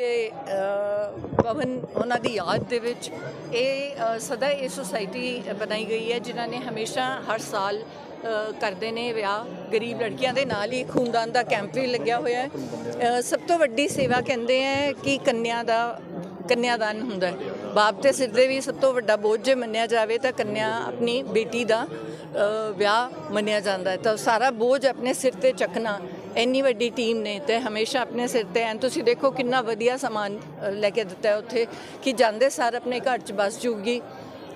ਤੇ ਪਵਨ ਉਹਨਾਂ ਦੀ ਯਾਦ ਦੇ ਵਿੱਚ ਇਹ ਸਦਾ ਇਹ ਸੁਸਾਇਟੀ ਬਣਾਈ ਗਈ ਹੈ, ਜਿਨ੍ਹਾਂ ਨੇ ਹਮੇਸ਼ਾ ਹਰ ਸਾਲ ਕਰਦੇ ਨੇ ਵਿਆਹ। ਗਰੀਬ ਲੜਕੀਆਂ ਦੇ ਨਾਲ ਹੀ ਖੂਨਦਾਨ ਦਾ ਕੈਂਪ ਵੀ ਲੱਗਿਆ ਹੋਇਆ ਹੈ। ਸਭ ਤੋਂ ਵੱਡੀ ਸੇਵਾ ਕਹਿੰਦੇ ਹੈ ਕਿ ਕੰਨਿਆ ਦਾ, ਕੰਨਿਆਦਾਨ ਹੁੰਦਾ ਬਾਪ ਤੇ ਸਿਰ ਦੇ ਵੀ ਸਭ ਤੋਂ ਵੱਡਾ ਬੋਝ ਜੇ ਮੰਨਿਆ ਜਾਵੇ ਤਾਂ ਕੰਨਿਆ ਆਪਣੀ ਬੇਟੀ ਦਾ ਵਿਆਹ ਮੰਨਿਆ ਜਾਂਦਾ ਹੈ। ਤਾਂ ਸਾਰਾ ਬੋਝ ਆਪਣੇ ਸਿਰ ਤੇ ਚੱਕਣਾ ਇੰਨੀ ਵੱਡੀ ਟੀਮ ਨੇ ਤੇ ਹਮੇਸ਼ਾ ਆਪਣੇ ਸਿਰ ਤੇ ਐਨ ਤੁਸੀਂ ਦੇਖੋ ਕਿੰਨਾ ਵਧੀਆ ਸਮਾਨ ਲੈ ਕੇ ਦਿੱਤਾ ਹੈ ਉੱਥੇ ਕਿ ਜਾਂਦੇ ਸਾਰ ਆਪਣੇ ਘਰ 'ਚ ਬਸ ਜੂਗੀ,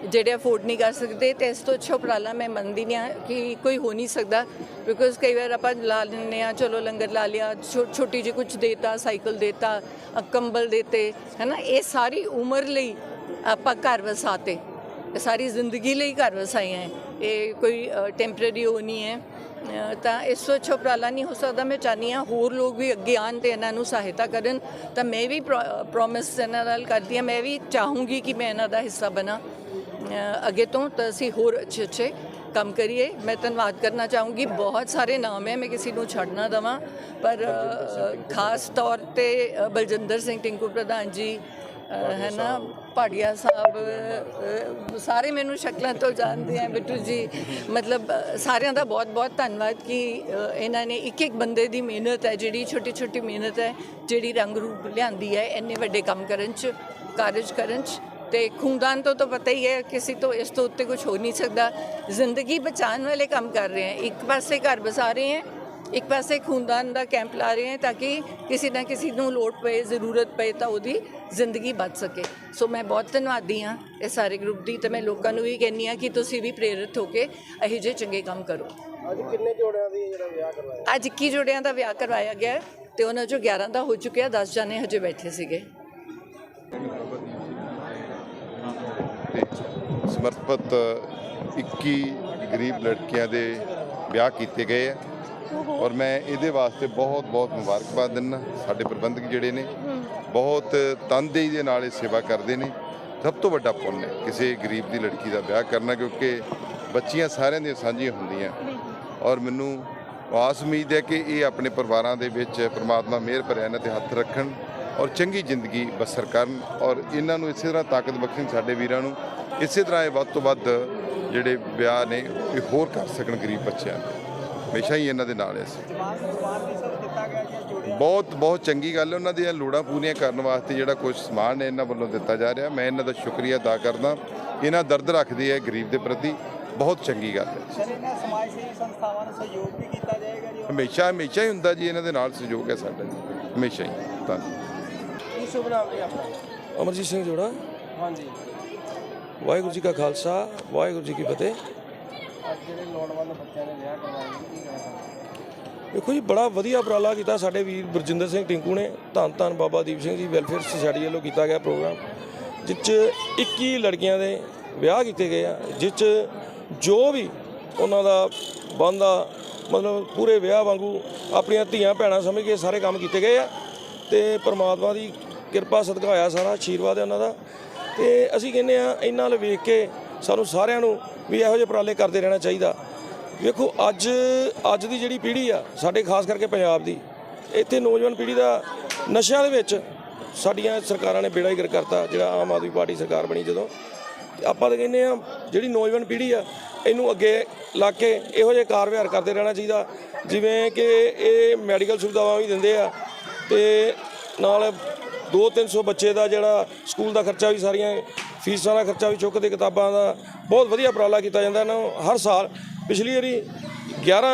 ਜਿਹੜੇ ਅਫੋਰਡ ਨਹੀਂ ਕਰ ਸਕਦੇ। ਤੇ ਇਸ ਤੋਂ ਅੱਛਾ ਉਪਰਾਲਾ ਮੈਂ ਮੰਨਦੀ ਨਹੀਂ ਹਾਂ ਕਿ ਕੋਈ ਹੋ ਨਹੀਂ ਸਕਦਾ ਬਿਕੋਜ਼ ਕਈ ਵਾਰ ਆਪਾਂ ਲਾ ਲੈਂਦੇ ਹਾਂ, ਚਲੋ ਲੰਗਰ ਲਾ ਲਿਆ, ਛੋ- ਛੋਟੀ ਜਿਹੀ ਕੁਝ ਦੇਤਾ ਸਾਈਕਲ ਦੇਤਾ ਕੰਬਲ ਦੇਤੇ, ਹੈਨਾ? ਇਹ ਸਾਰੀ ਉਮਰ ਲਈ ਆਪਾਂ ਘਰ ਵਸਾਤੇ ਸਾਰੀ ਜ਼ਿੰਦਗੀ ਲਈ ਘਰ ਵਸਾਈਆਂ ਹੈ। ਇਹ ਕੋਈ ਟੈਂਪਰੇਰੀ ਉਹ ਨਹੀਂ ਹੈ। ਤਾਂ ਇਸ ਤੋਂ ਅੱਛਾ ਉਪਰਾਲਾ ਨਹੀਂ ਹੋ ਸਕਦਾ। ਮੈਂ ਚਾਹੁੰਦੀ ਹਾਂ ਹੋਰ ਲੋਕ ਵੀ ਅੱਗੇ ਆਉਣ ਤੇ ਇਹਨਾਂ ਨੂੰ ਸਹਾਇਤਾ ਕਰਨ। ਤਾਂ ਮੈਂ ਵੀ ਪ੍ਰੋਮਿਸ ਇਹਨਾਂ ਨਾਲ ਕਰਦੀ ਹਾਂ। ਮੈਂ ਵੀ ਚਾਹੂੰਗੀ ਕਿ ਮੈਂ ਇਹਨਾਂ ਦਾ ਹਿੱਸਾ ਬਣਾ। ਅੱਗੇ ਤੋਂ ਤਾਂ ਅਸੀਂ ਹੋਰ ਅੱਛੇ ਅੱਛੇ ਕੰਮ ਕਰੀਏ। ਮੈਂ ਧੰਨਵਾਦ ਕਰਨਾ ਚਾਹੂੰਗੀ। ਬਹੁਤ ਸਾਰੇ ਨਾਮ ਹੈ। ਮੈਂ ਕਿਸੇ ਨੂੰ ਛੱਡ ਨਾ ਦੇਵਾਂ। ਪਰ ਖਾਸ ਤੌਰ ਤੇ ਬਲਜਿੰਦਰ ਸਿੰਘ, ਟਿੰਕੂ ਪ੍ਰਧਾਨ ਜੀ ਹੈ ਨਾ ਭਾਟੀਆ ਸਾਹਿਬ ਸਾਰੇ ਮੈਨੂੰ ਸ਼ਕਲਾਂ ਤੋਂ ਜਾਣਦੇ ਆ ਬਿੱਟੂ ਜੀ। ਮਤਲਬ ਸਾਰਿਆਂ ਦਾ ਬਹੁਤ ਬਹੁਤ ਧੰਨਵਾਦ ਕਿ ਇਹਨਾਂ ਨੇ ਇੱਕ ਇੱਕ ਬੰਦੇ ਦੀ ਮਿਹਨਤ ਹੈ ਜਿਹੜੀ ਛੋਟੀ ਛੋਟੀ ਮਿਹਨਤ ਹੈ ਜਿਹੜੀ ਰੰਗ ਰੂਪ ਲਿਆਂਦੀ ਹੈ ਇੰਨੇ ਵੱਡੇ ਕੰਮ ਕਰਨ ਚ ਕਾਰਜ ਕਰਨ ਚ। ਤੇ ਖੂਨਦਾਨ ਤੋਂ ਤਾਂ ਪਤਾ ਹੀ ਹੈ ਕਿਸੇ ਤੋਂ ਇਸ ਤੋਂ ਉੱਤੇ ਕੁਝ ਹੋ ਨਹੀਂ ਸਕਦਾ। ਜ਼ਿੰਦਗੀ ਬਚਾਉਣ ਵਾਲੇ ਕੰਮ ਕਰ ਰਹੇ ਹੈ ਇੱਕ ਪਾਸੇ ਘਰ ਬਸਾ ਰਹੇ ਹੈ ਇੱਕ ਪਾਸੇ ਖੂਨਦਾਨ ਦਾ ਕੈਂਪ ਲਾ ਰਹੇ ਹੈ ਤਾਂ ਕਿ ਕਿਸੇ ਨਾ ਕਿਸੇ ਨੂੰ ਲੋੜ ਪਏ ਜ਼ਰੂਰਤ ਪਏ ਤਾਂ ਉਹਦੀ ਜ਼ਿੰਦਗੀ ਬਚ ਸਕੇ। ਸੋ ਮੈਂ ਬਹੁਤ ਧੰਨਵਾਦੀ ਹਾਂ ਇਹ ਸਾਰੇ ਗਰੁੱਪ ਦੀ ਤੇ ਮੈਂ ਲੋਕਾਂ ਨੂੰ ਵੀ ਕਹਿੰਨੀ ਆ ਕਿ ਤੁਸੀਂ ਵੀ ਪ੍ਰੇਰਿਤ ਹੋ ਕੇ ਇਹੋ ਜਿਹੇ ਚੰਗੇ ਕੰਮ ਕਰੋ। ਅੱਜ ਕਿੰਨੇ ਜੋੜਿਆਂ ਦੀ ਜਿਹੜਾ ਵਿਆਹ ਕਰਵਾਇਆ? ਅੱਜ 21 ਜੋੜਿਆਂ ਦਾ ਵਿਆਹ ਕਰਵਾਇਆ ਗਿਆ ਤੇ ਉਹਨਾਂ ਚੋਂ 11 ਦਾ ਹੋ ਚੁੱਕਿਆ 10 ਜਾਣੇ ਹਜੇ ਬੈਠੇ ਸੀਗੇ। ਸਮਰਪਿਤ 21 ਗਰੀਬ ਲੜਕੀਆਂ ਦੇ ਵਿਆਹ ਕੀਤੇ ਗਏ ਆ ਔਰ ਮੈਂ ਇਹਦੇ ਵਾਸਤੇ ਬਹੁਤ ਬਹੁਤ ਮੁਬਾਰਕਬਾਦ ਦਿੰਦਾ। ਸਾਡੇ ਪ੍ਰਬੰਧਕ ਜਿਹੜੇ ਨੇ, ਬਹੁਤ ਤਨਦੇਹੀ ਦੇ ਨਾਲ ਇਹ ਸੇਵਾ ਕਰਦੇ ਨੇ। ਸਭ ਤੋਂ ਵੱਡਾ ਪੁੰਨ ਹੈ ਕਿਸੇ ਗਰੀਬ ਦੀ ਲੜਕੀ ਦਾ ਵਿਆਹ ਕਰਨਾ, ਕਿਉਂਕਿ ਬੱਚੀਆਂ ਸਾਰਿਆਂ ਦੀਆਂ ਸਾਂਝੀਆਂ ਹੁੰਦੀਆਂ। ਔਰ ਮੈਨੂੰ ਆਸ ਉਮੀਦ ਹੈ ਕਿ ਇਹ ਆਪਣੇ ਪਰਿਵਾਰਾਂ ਦੇ ਵਿੱਚ ਪ੍ਰਮਾਤਮਾ ਮਿਹਰ ਭਰਿਆ ਇਹਨਾਂ ਤੇ ਹੱਥ ਰੱਖਣ ਔਰ ਚੰਗੀ ਜ਼ਿੰਦਗੀ ਬਸਰ ਕਰਨ। ਔਰ ਇਹਨਾਂ ਨੂੰ ਇਸੇ ਤਰ੍ਹਾਂ ਤਾਕਤ ਬਖਸ਼ਣ ਸਾਡੇ ਵੀਰਾਂ ਨੂੰ। ਇਸੇ ਤਰ੍ਹਾਂ ਇਹ ਵੱਧ ਤੋਂ ਵੱਧ ਜਿਹੜੇ ਵਿਆਹ ਨੇ, ਇਹ ਹੋਰ ਕਰ ਸਕਣ ਗਰੀਬ ਬੱਚਿਆਂ ਦੇ ਹਮੇਸ਼ਾ ਹੀ ਇਹਨਾਂ ਦੇ ਨਾਲ ਹੈ। ਅਸੀਂ ਬਹੁਤ ਬਹੁਤ ਚੰਗੀ ਗੱਲ ਹੈ। ਉਹਨਾਂ ਦੀਆਂ ਲੋੜਾਂ ਪੂਰੀਆਂ ਕਰਨ ਵਾਸਤੇ ਜਿਹੜਾ ਕੁਝ ਸਮਾਨ ਹੈ ਇਹਨਾਂ ਵੱਲੋਂ ਦਿੱਤਾ ਜਾ ਰਿਹਾ। ਮੈਂ ਇਹਨਾਂ ਦਾ ਸ਼ੁਕਰੀਆ ਅਦਾ ਕਰਦਾ। ਇਹਨਾਂ ਦਰਦ ਰੱਖਦੇ ਹੈ ਗਰੀਬ ਦੇ ਪ੍ਰਤੀ। ਬਹੁਤ ਚੰਗੀ ਗੱਲ ਹੈ। ਸਰ ਇਹਨਾਂ ਸਮਾਜ ਸੇਵੀ ਸੰਸਥਾਵਾਂ ਨੂੰ ਸਹਿਯੋਗ ਵੀ ਕੀਤਾ ਜਾਏਗਾ ਜੀ। ਹਮੇਸ਼ਾ ਹਮੇਸ਼ਾ ਹੀ ਹੁੰਦਾ ਜੀ ਇਹਨਾਂ ਦੇ ਨਾਲ ਸਹਿਯੋਗ ਹੈ ਸਾਡਾ ਜੀ। ਹਮੇਸ਼ਾ ਹੀ। ਧੰਨਵਾਦ। ਕੀ ਸ਼ੁਭ ਨਾਮ ਜੀ ਆਪਣਾ? ਅਮਰਜੀਤ ਸਿੰਘ ਜੋੜਾ। ਹਾਂਜੀ। ਵਾਹਿਗੁਰੂ ਜੀ ਕਾ ਖਾਲਸਾ ਵਾਹਿਗੁਰੂ ਜੀ ਕੀ ਫਤਿਹ। ਅੱਜ ਜਿਹੜੇ ਲੋੜਵੰਦ ਬੱਚਿਆਂ ਨੇ ਵਿਆਹ ਕਰਵਾਏ ਨੇ, ਕੀ ਕਹਿਣਾ ਦੇਖੋ ਜੀ, ਬੜਾ ਵਧੀਆ ਉਪਰਾਲਾ ਕੀਤਾ ਸਾਡੇ ਵੀਰ ਬਰਜਿੰਦਰ ਸਿੰਘ ਟਿੰਕੂ ਨੇ। ਧੰਨ ਧੰਨ ਬਾਬਾ ਦੀਪ ਸਿੰਘ ਜੀ, ਵੈਲਫੇਅਰ ਸੁਸਾਇਟੀ ਵੱਲੋਂ ਕੀਤਾ ਗਿਆ ਪ੍ਰੋਗਰਾਮ, ਜਿਸ 'ਚ 21 ਲੜਕੀਆਂ ਦੇ ਵਿਆਹ ਕੀਤੇ ਗਏ ਆ, ਜਿਸ 'ਚ ਜੋ ਵੀ ਉਹਨਾਂ ਦਾ ਬੰਦਾ, ਮਤਲਬ ਪੂਰੇ ਵਿਆਹ ਵਾਂਗੂ ਆਪਣੀਆਂ ਧੀਆਂ ਭੈਣਾਂ ਸਮਝ ਕੇ ਸਾਰੇ ਕੰਮ ਕੀਤੇ ਗਏ ਆ। ਤੇ ਪ੍ਰਮਾਤਮਾ ਦੀ ਕਿਰਪਾ ਸਦਕਾ ਹੋਇਆ ਸਾਰਾ ਆਸ਼ੀਰਵਾਦ ਹੈ ਉਹਨਾਂ ਦਾ। ਤੇ ਅਸੀਂ ਕਹਿੰਦੇ ਆ ਇਹਨਾਂ ਵੱਲ ਵੇਖ ਕੇ ਸਾਨੂੰ ਸਾਰਿਆਂ ਨੂੰ ਵੀ ਇਹੋ ਜਿਹੇ ਉਪਰਾਲੇ ਕਰਦੇ ਰਹਿਣਾ ਚਾਹੀਦਾ। ਵੇਖੋ, ਅੱਜ ਅੱਜ ਦੀ ਜਿਹੜੀ ਪੀੜ੍ਹੀ ਆ, ਸਾਡੇ ਖਾਸ ਕਰਕੇ ਪੰਜਾਬ ਦੀ, ਇੱਥੇ ਨੌਜਵਾਨ ਪੀੜ੍ਹੀ ਦਾ ਨਸ਼ਿਆਂ ਦੇ ਵਿੱਚ ਸਾਡੀਆਂ ਸਰਕਾਰਾਂ ਨੇ ਬੇੜਾ ਹੀ ਗਰ ਕਰਤਾ, ਜਿਹੜਾ ਆਮ ਆਦਮੀ ਪਾਰਟੀ ਸਰਕਾਰ ਬਣੀ ਜਦੋਂ। ਤੇ ਆਪਾਂ ਤਾਂ ਕਹਿੰਦੇ ਆ ਜਿਹੜੀ ਨੌਜਵਾਨ ਪੀੜ੍ਹੀ ਆ, ਇਹਨੂੰ ਅੱਗੇ ਲਾ ਕੇ ਇਹੋ ਜਿਹੇ ਕਾਰ ਵਿਹਾਰ ਕਰਦੇ ਰਹਿਣਾ ਚਾਹੀਦਾ। ਜਿਵੇਂ ਕਿ ਇਹ ਮੈਡੀਕਲ ਸੁਵਿਧਾਵਾਂ ਵੀ ਦਿੰਦੇ ਆ, ਤੇ ਨਾਲ 2-300 ਬੱਚੇ ਦਾ ਜਿਹੜਾ ਸਕੂਲ ਦਾ ਖਰਚਾ ਵੀ ਸਾਰੀਆਂ ਫੀਸਾਂ ਦਾ ਖਰਚਾ ਵੀ ਚੁੱਕਦੇ ਕਿਤਾਬਾਂ ਦਾ ਬਹੁਤ ਵਧੀਆ ਉਪਰਾਲਾ ਕੀਤਾ ਜਾਂਦਾ ਇਹਨਾਂ ਨੂੰ। ਹਰ ਸਾਲ ਪਿਛਲੀ ਵਾਰੀ 11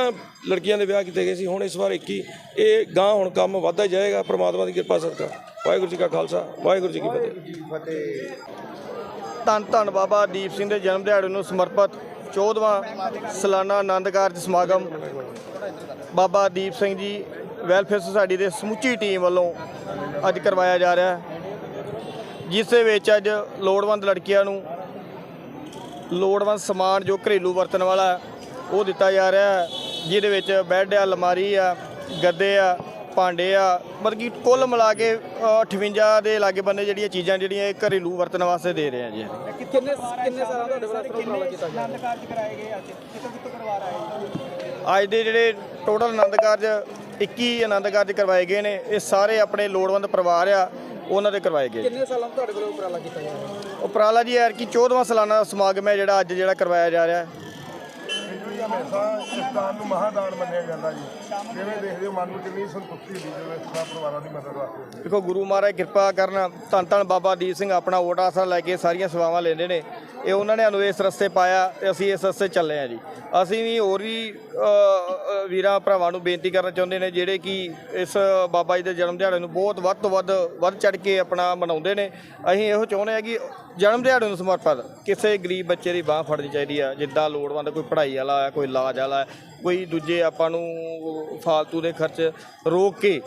ਲੜਕੀਆਂ ਦੇ ਵਿਆਹ ਕੀਤੇ ਗਏ ਸੀ, ਹੁਣ ਇਸ ਵਾਰ 21 ਇਹ ਗਾਂ ਹੁਣ ਕੰਮ ਵੱਧਦਾ ਹੀ ਜਾਏਗਾ। ਪ੍ਰਮਾਤਮਾ ਦੀ ਕਿਰਪਾ ਸਦਕਾ ਵਾਹਿਗੁਰੂ ਜੀ ਕਾ ਖਾਲਸਾ, ਵਾਹਿਗੁਰੂ ਜੀ ਕੀ ਫਤਿਹ। ਧੰਨ ਧੰਨ ਬਾਬਾ ਦੀਪ ਸਿੰਘ ਦੇ ਜਨਮ ਦਿਹਾੜੇ ਨੂੰ ਸਮਰਪਿਤ 14ਵਾਂ ਸਾਲਾਨਾ ਆਨੰਦ ਕਾਰਜ ਸਮਾਗਮ ਬਾਬਾ ਦੀਪ ਸਿੰਘ ਜੀ ਵੈਲਫੇਅਰ ਸੁਸਾਇਟੀ ਦੇ ਸਮੁੱਚੀ ਟੀਮ ਵੱਲੋਂ ਅੱਜ ਕਰਵਾਇਆ ਜਾ ਰਿਹਾ ਹੈ ਜਿਸ ਦੇ ਵਿੱਚ ਅੱਜ ਲੋੜਵੰਦ ਲੜਕੀਆਂ ਨੂੰ ਲੋੜਵੰਦ ਸਮਾਨ ਜੋ ਘਰੇਲੂ ਵਰਤਣ ਵਾਲਾ ਉਹ ਦਿੱਤਾ ਜਾ ਰਿਹਾ ਹੈ ਜਿਹਦੇ ਵਿੱਚ ਬੈੱਡ ਆ ਅਲਮਾਰੀ ਆ ਗੱਦੇ ਆ ਭਾਂਡੇ ਆ ਮਤਲਬ ਕਿ ਕੁੱਲ ਮਿਲਾ ਕੇ ਅ, 58 ਦੇ ਲਾਗੇ ਬੰਨੇ ਜਿਹੜੀਆਂ ਚੀਜ਼ਾਂ ਜਿਹੜੀਆਂ ਇਹ ਘਰੇਲੂ ਵਰਤਣ ਵਾਸਤੇ ਦੇ ਰਹੇ ਆ ਜੀ। ਕਿੰਨੇ ਕਿੰਨੇ ਸਾਲਾਂ ਤੁਹਾਡੇ ਵੱਲੋਂ ਉਪਰਾਲਾ ਕੀਤਾ ਗਿਆ ਆਨੰਦ ਕਾਰਜ ਕਰਾਏ ਗਏ ਅੱਜ ਕਿਤੋਂ ਕਿਤੋਂ ਕਰਵਾ ਰਹੇ ਅੱਜ ਦੇ ਜਿਹੜੇ ਟੋਟਲ ਆਨੰਦ ਕਾਰਜ 21 ਆਨੰਦ ਕਾਰਜ ਕਰਵਾਏ ਗਏ ਨੇ ਇਹ ਸਾਰੇ ਆਪਣੇ ਲੋੜਵੰਦ ਪਰਿਵਾਰ ਆ ਉਹਨਾਂ ਦੇ ਕਰਵਾਏ ਗਏ। ਕਿੰਨੇ ਸਾਲਾਂ ਤੋਂ ਤੁਹਾਡੇ ਵੱਲੋਂ ਉਪਰਾਲਾ ਕੀਤਾ ਜਾ ਰਿਹਾ? ਹੈ ਉਪਰਾਲਾ ਜੀ ਐਰ ਕੀ 14ਵਾਂ ਸਾਲਾਨਾ ਸਮਾਗਮ ਹੈ ਜਿਹੜਾ ਅੱਜ ਜਿਹੜਾ ਕਰਵਾਇਆ ਜਾ ਰਿਹਾ। ਹੈ ਇਹ ਹਮੇਸ਼ਾ ਇਸ ਦਾਨ ਨੂੰ ਮਹਾਦਾਨ ਮੰਨਿਆ ਜਾਂਦਾ ਜੀ। ਜਿਵੇਂ ਦੇਖਦੇ ਹੋ ਮਨ ਨੂੰ ਕਿੰਨੀ ਸੰਤੁਸ਼ਟੀ ਹੁੰਦੀ ਜਦੋਂ ਇਸ ਤਰ੍ਹਾਂ ਪਰਿਵਾਰਾਂ ਦੀ ਮਦਦ ਵਾਸਤੇ ਦੇਖੋ ਗੁਰੂ ਮਹਾਰਾਜ ਕਿਰਪਾ ਕਰਨ ਧੰਨ ਧੰਨ ਬਾਬਾ ਦੀਪ ਸਿੰਘ ਆਪਣਾ ਓਟ ਆਸਰਾ ਲੈ ਕੇ ਸਾਰੀਆਂ ਸੇਵਾਵਾਂ ਲੈਂਦੇ ਨੇ। ਇਹ ਉਹਨਾਂ ਨੇ ਸਾਨੂੰ ਇਸ ਰਸਤੇ ਪਾਇਆ ਤੇ ਅਸੀਂ ਇਸ ਰਸਤੇ ਚੱਲੇ ਆ ਜੀ। ਅਸੀਂ ਵੀ ਹੋਰ ਵੀ ਵੀਰਾਂ ਭਰਾਵਾਂ ਨੂੰ ਬੇਨਤੀ ਕਰਨਾ ਚਾਹੁੰਦੇ ਨੇ, ਜਿਹੜੇ ਕਿ ਇਸ ਬਾਬਾ ਜੀ ਦੇ ਜਨਮ ਦਿਹਾੜੇ ਨੂੰ ਬਹੁਤ ਵੱਧ ਤੋਂ ਵੱਧ ਵੱਧ ਚੜ ਕੇ ਆਪਣਾ ਮਨਾਉਂਦੇ ਨੇ। ਅਸੀਂ ਇਹੋ ਚਾਹੁੰਦੇ ਆ ਕਿ ਜਨਮ ਦਿਹਾੜੇ ਨੂੰ ਸਮਰਪਿਤ ਕਿਸੇ ਗਰੀਬ ਬੱਚੇ ਦੀ ਬਾਹ ਫੜਨੀ ਚਾਹੀਦੀ ਆ, ਜਿੱਦਾਂ ਲੋੜਵੰਦ ਕੋਈ ਪੜ੍ਹਾਈ ਵਾਲਾ ਹੈ ਕੋਈ ਇਲਾਜ ਵਾਲਾ ਹੈ ਕੋਈ ਦੂਜੇ ਆਪਾਂ ਨੂੰ ਫਾਲਤੂ ਦੇ ਖਰਚ ਰੋਕ ਕੇ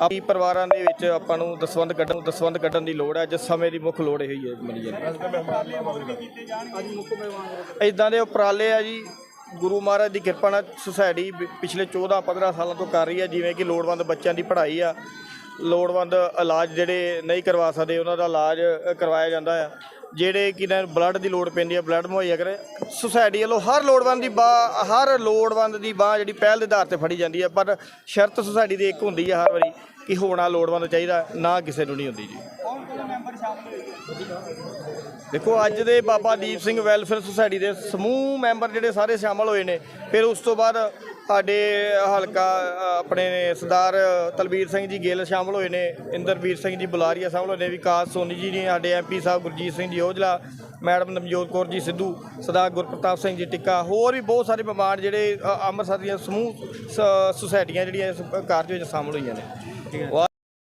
ਆਪਣੀ ਪਰਿਵਾਰਾਂ ਦੇ ਵਿੱਚ ਆਪਾਂ ਨੂੰ ਦਸਵੰਦ ਕੱਢਣ ਦਸਵੰਦ ਕੱਢਣ ਦੀ ਲੋੜ ਹੈ ਜਿਸ ਸਮੇਂ ਦੀ ਮੁੱਖ ਲੋੜ ਇਹੀ ਹੈ ਮਨੀ ਜੀ। ਇਦਾਂ ਦੇ ਉਪਰਾਲੇ ਆ ਜੀ, ਗੁਰੂ ਮਹਾਰਾਜ ਦੀ ਕਿਰਪਾ ਨਾਲ ਸੁਸਾਇਟੀ ਪਿਛਲੇ 14 15 ਸਾਲਾਂ ਤੋਂ ਕਰ ਰਹੀ ਹੈ, ਜਿਵੇਂ ਕਿ ਲੋੜਵੰਦ ਬੱਚਿਆਂ ਦੀ ਪੜ੍ਹਾਈ ਆ, ਲੋੜਵੰਦ ਇਲਾਜ ਜਿਹੜੇ ਨਹੀਂ ਕਰਵਾ ਸਕਦੇ, ਉਹਨਾਂ ਦਾ ਇਲਾਜ ਕਰਵਾਇਆ ਜਾਂਦਾ ਆ। ਜਿਹੜੇ ਕਿ ਨਾ ਬਲੱਡ ਦੀ ਲੋੜ ਪੈਂਦੀ ਹੈ ਬਲੱਡ ਮੁਹੱਈਆ ਕਰੇ। ਸੁਸਾਇਟੀ ਵੱਲੋਂ ਹਰ ਲੋੜਵੰਦ ਦੀ ਬਾਹ, ਹਰ ਲੋੜਵੰਦ ਦੀ ਬਾਹ ਜਿਹੜੀ ਪਹਿਲ ਦੇ ਆਧਾਰ ਤੇ ਫੜੀ ਜਾਂਦੀ ਹੈ ਪਰ ਸ਼ਰਤ ਸੁਸਾਇਟੀ ਦੀ ਇੱਕ ਹੁੰਦੀ ਹੈ ਹਰ ਵਾਰੀ ਕਿ ਹੋਣਾ ਲੋੜਵੰਦ ਚਾਹੀਦਾ, ਨਾ ਕਿਸੇ ਨੂੰ ਨਹੀਂ ਹੁੰਦੀ ਜੀ। ਦੇਖੋ, ਅੱਜ ਦੇ ਬਾਬਾ ਦੀਪ ਸਿੰਘ ਵੈਲਫੇਅਰ ਸੁਸਾਇਟੀ ਦੇ ਸਮੂਹ ਮੈਂਬਰ ਜਿਹੜੇ ਸਾਰੇ ਸ਼ਾਮਲ ਹੋਏ ਨੇ, ਫਿਰ ਉਸ ਤੋਂ ਬਾਅਦ ਸਾਡੇ ਹਲਕਾ ਆਪਣੇ ਸਰਦਾਰ ਤਲਬੀਰ ਸਿੰਘ ਜੀ ਗਿੱਲ ਸ਼ਾਮਲ ਹੋਏ ਨੇ, ਇੰਦਰਵੀਰ ਸਿੰਘ ਜੀ ਬੁਲਾਰੀਆ ਸ਼ਾਮਲ ਹੋਏ ਨੇ, ਵਿਕਾਸ ਸੋਨੀ ਜੀ ਨੇ, ਸਾਡੇ ਐਮਪੀ ਸਾਹਿਬ ਗੁਰਜੀਤ ਸਿੰਘ ਜੀ ਔਜਲਾ, ਮੈਡਮ ਨਵਜੋਤ ਕੌਰ ਜੀ ਸਿੱਧੂ, ਸਰਦਾਰ ਗੁਰਪ੍ਰਤਾਪ ਸਿੰਘ ਜੀ ਟਿੱਕਾ, ਹੋਰ ਵੀ ਬਹੁਤ ਸਾਰੇ ਮਹਿਮਾਨ ਜਿਹੜੇ ਅੰਮ੍ਰਿਤਸਰ ਦੀਆਂ ਸਮੂਹ ਸ- ਸੁਸਾਇਟੀਆਂ ਜਿਹੜੀਆਂ ਇਸ ਕਾਰਜ ਵਿੱਚ ਸ਼ਾਮਲ ਹੋਈਆਂ ਨੇ।